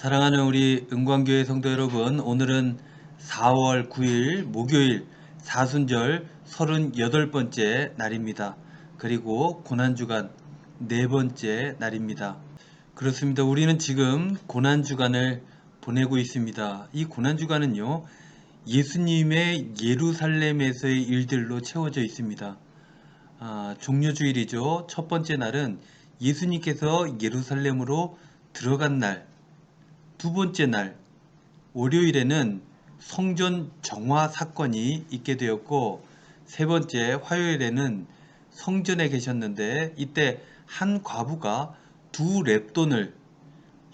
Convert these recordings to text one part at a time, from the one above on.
사랑하는 우리 은광교회 성도 여러분, 오늘은 4월 9일 목요일 사순절 38번째 날입니다. 그리고 고난주간 네 번째 날입니다. 그렇습니다. 우리는 지금 고난주간을 보내고 있습니다. 이 고난주간은요, 예수님의 예루살렘에서의 일들로 채워져 있습니다. 아, 종료주일이죠. 첫 번째 날은 예수님께서 예루살렘으로 들어간 날, 두 번째 날, 월요일에는 성전 정화 사건이 있게 되었고, 세 번째 화요일에는 성전에 계셨는데, 이때 한 과부가 두 랩돈을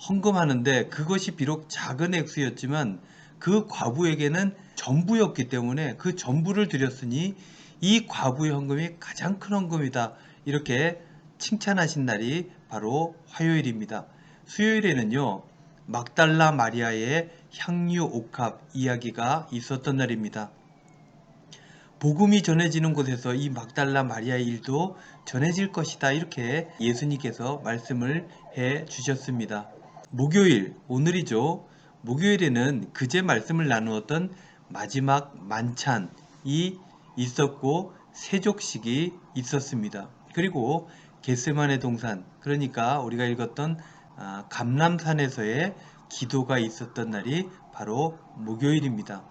헌금하는데, 그것이 비록 작은 액수였지만, 그 과부에게는 전부였기 때문에 그 전부를 드렸으니, 이 과부의 헌금이 가장 큰 헌금이다. 이렇게 칭찬하신 날이 바로 화요일입니다. 수요일에는요, 막달라 마리아의 향유 옥합 이야기가 있었던 날입니다. 복음이 전해지는 곳에서 이 막달라 마리아의 일도 전해질 것이다. 이렇게 예수님께서 말씀을 해 주셨습니다. 목요일, 오늘이죠. 목요일에는 그제 말씀을 나누었던 마지막 만찬이 있었고 세족식이 있었습니다. 그리고 겟세만의 동산, 그러니까 우리가 읽었던 아, 감람산에서의 기도가 있었던 날이 바로 목요일입니다.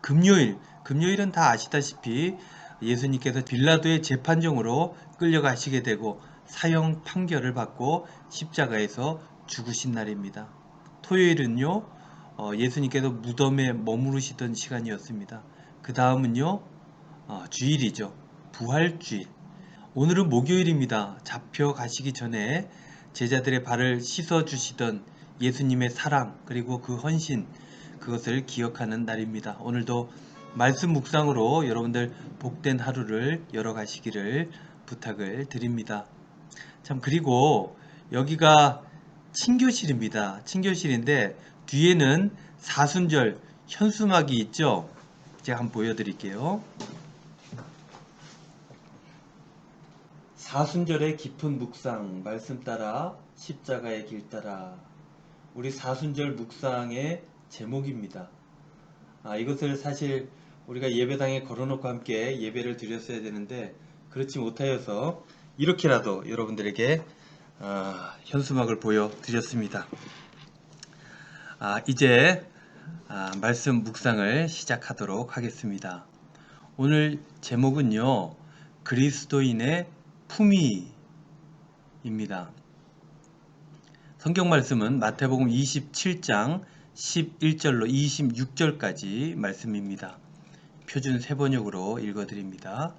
금요일, 금요일은 다 아시다시피 예수님께서 빌라도의 재판정으로 끌려가시게 되고 사형 판결을 받고 십자가에서 죽으신 날입니다. 토요일은요, 어, 예수님께서 무덤에 머무르시던 시간이었습니다. 그 다음은요, 어, 주일이죠. 부활주일. 오늘은 목요일입니다. 잡혀 가시기 전에 제자들의 발을 씻어 주시던 예수님의 사랑 그리고 그 헌신 그것을 기억하는 날입니다. 오늘도 말씀 묵상으로 여러분들 복된 하루를 열어가시기를 부탁을 드립니다. 참 그리고 여기가 친교실입니다. 친교실인데 뒤에는 사순절 현수막이 있죠. 제가 한번 보여드릴게요. 사순절의 깊은 묵상 말씀 따라 십자가의 길 따라 우리 사순절 묵상의 제목입니다. 아, 이것을 사실 우리가 예배당에 걸어놓고 함께 예배를 드렸어야 되는데 그렇지 못하여서 이렇게라도 여러분들에게 아, 현수막을 보여드렸습니다. 아, 이제 아, 말씀 묵상을 시작하도록 하겠습니다. 오늘 제목은요 그리스도인의 품위입니다. 성경 말씀은 마태복음 27장 11절로 26절까지 말씀입니다. 표준 세번역으로 읽어드립니다.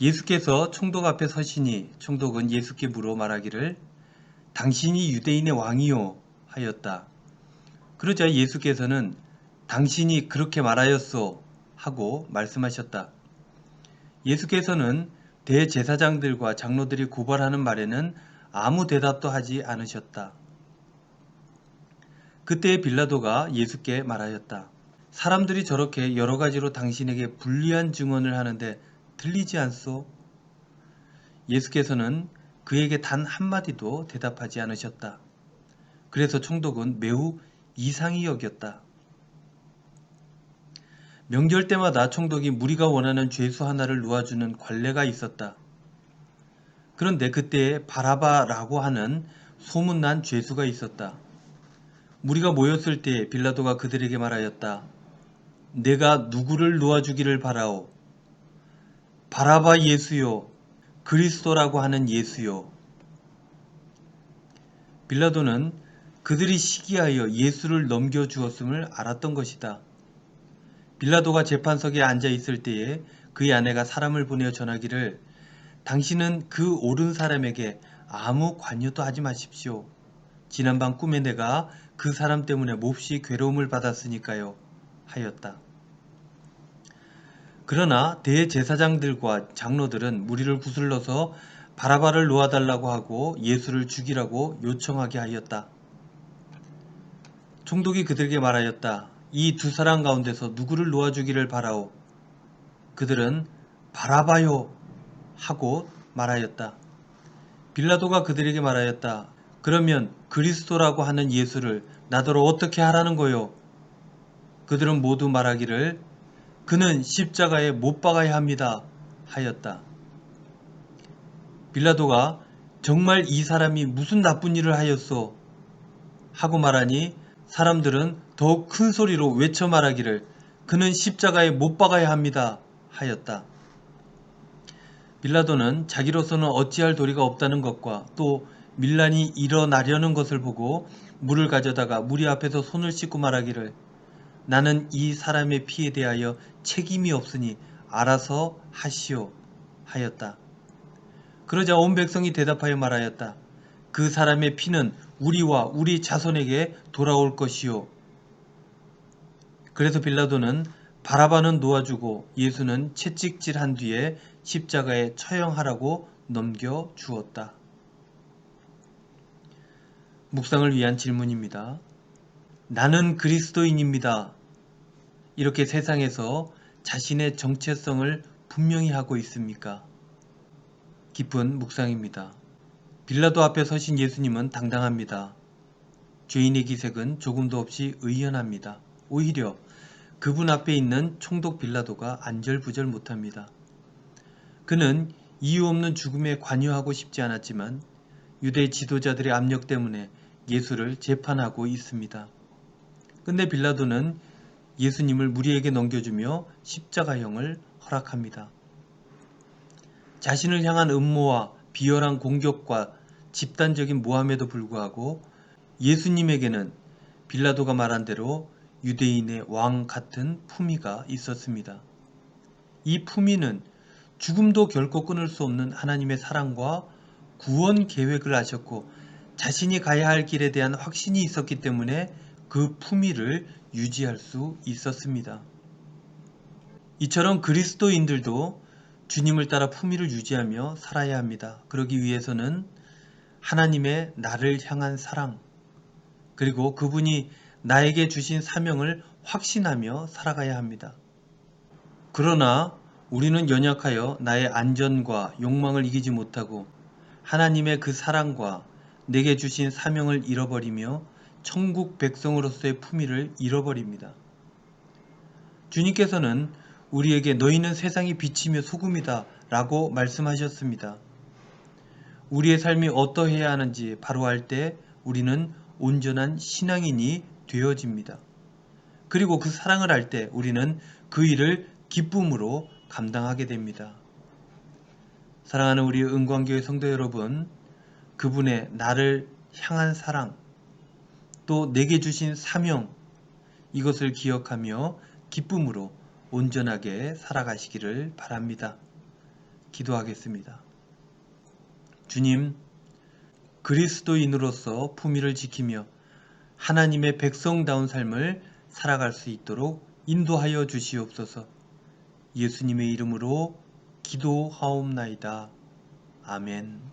예수께서 총독 앞에 서시니 총독은 예수께 물어 말하기를 당신이 유대인의 왕이요 하였다. 그러자 예수께서는 당신이 그렇게 말하였소 하고 말씀하셨다. 예수께서는 대제사장들과 장로들이 고발하는 말에는 아무 대답도 하지 않으셨다. 그때 빌라도가 예수께 말하였다. 사람들이 저렇게 여러 가지로 당신에게 불리한 증언을 하는데 들리지 않소? 예수께서는 그에게 단 한마디도 대답하지 않으셨다. 그래서 총독은 매우 이상히 여겼다. 명절 때마다 총독이 무리가 원하는 죄수 하나를 놓아주는 관례가 있었다. 그런데 그때 바라바라고 하는 소문난 죄수가 있었다. 무리가 모였을 때 빌라도가 그들에게 말하였다. 내가 누구를 놓아주기를 바라오. 바라바 예수요. 그리스도라고 하는 예수요. 빌라도는 그들이 시기하여 예수를 넘겨주었음을 알았던 것이다. 빌라도가 재판석에 앉아 있을 때에 그의 아내가 사람을 보내어 전하기를 당신은 그 옳은 사람에게 아무 관여도 하지 마십시오. 지난밤 꿈에 내가 그 사람 때문에 몹시 괴로움을 받았으니까요. 하였다. 그러나 대제사장들과 장로들은 무리를 구슬러서 바라바를 놓아달라고 하고 예수를 죽이라고 요청하게 하였다. 총독이 그들에게 말하였다. 이 두 사람 가운데서 누구를 놓아주기를 바라오. 그들은 바라바요 하고 말하였다. 빌라도가 그들에게 말하였다. 그러면 그리스도라고 하는 예수를 나더러 어떻게 하라는 거요? 그들은 모두 말하기를 그는 십자가에 못 박아야 합니다 하였다. 빌라도가 정말 이 사람이 무슨 나쁜 일을 하였소? 하고 말하니 사람들은 더욱 큰 소리로 외쳐 말하기를 그는 십자가에 못 박아야 합니다 하였다. 빌라도는 자기로서는 어찌할 도리가 없다는 것과 또 밀란이 일어나려는 것을 보고 물을 가져다가 무리 앞에서 손을 씻고 말하기를 나는 이 사람의 피에 대하여 책임이 없으니 알아서 하시오 하였다. 그러자 온 백성이 대답하여 말하였다. 그 사람의 피는 우리와 우리 자손에게 돌아올 것이요. 그래서 빌라도는 바라바는 놓아주고 예수는 채찍질한 뒤에 십자가에 처형하라고 넘겨 주었다. 묵상을 위한 질문입니다. 나는 그리스도인입니다. 이렇게 세상에서 자신의 정체성을 분명히 하고 있습니까? 깊은 묵상입니다. 빌라도 앞에 서신 예수님은 당당합니다. 죄인의 기색은 조금도 없이 의연합니다. 오히려 그분 앞에 있는 총독 빌라도가 안절부절 못합니다. 그는 이유 없는 죽음에 관여하고 싶지 않았지만 유대 지도자들의 압력 때문에 예수를 재판하고 있습니다. 근데 빌라도는 예수님을 무리에게 넘겨주며 십자가형을 허락합니다. 자신을 향한 음모와 비열한 공격과 집단적인 모함에도 불구하고 예수님에게는 빌라도가 말한 대로 유대인의 왕 같은 품위가 있었습니다. 이 품위는 죽음도 결코 끊을 수 없는 하나님의 사랑과 구원 계획을 아셨고 자신이 가야 할 길에 대한 확신이 있었기 때문에 그 품위를 유지할 수 있었습니다. 이처럼 그리스도인들도 주님을 따라 품위를 유지하며 살아야 합니다. 그러기 위해서는 하나님의 나를 향한 사랑, 그리고 그분이 나에게 주신 사명을 확신하며 살아가야 합니다. 그러나 우리는 연약하여 나의 안전과 욕망을 이기지 못하고 하나님의 그 사랑과 내게 주신 사명을 잃어버리며 천국 백성으로서의 품위를 잃어버립니다. 주님께서는 우리에게 너희는 세상의 빛이며 소금이다 라고 말씀하셨습니다. 우리의 삶이 어떠해야 하는지 바로 알 때 우리는 온전한 신앙인이 되어집니다. 그리고 그 사랑을 할 때 우리는 그 일을 기쁨으로 감당하게 됩니다. 사랑하는 우리 은광교회 성도 여러분, 그분의 나를 향한 사랑, 또 내게 주신 사명, 이것을 기억하며 기쁨으로 온전하게 살아가시기를 바랍니다. 기도하겠습니다. 주님, 그리스도인으로서 품위를 지키며 하나님의 백성다운 삶을 살아갈 수 있도록 인도하여 주시옵소서. 예수님의 이름으로 기도하옵나이다. 아멘.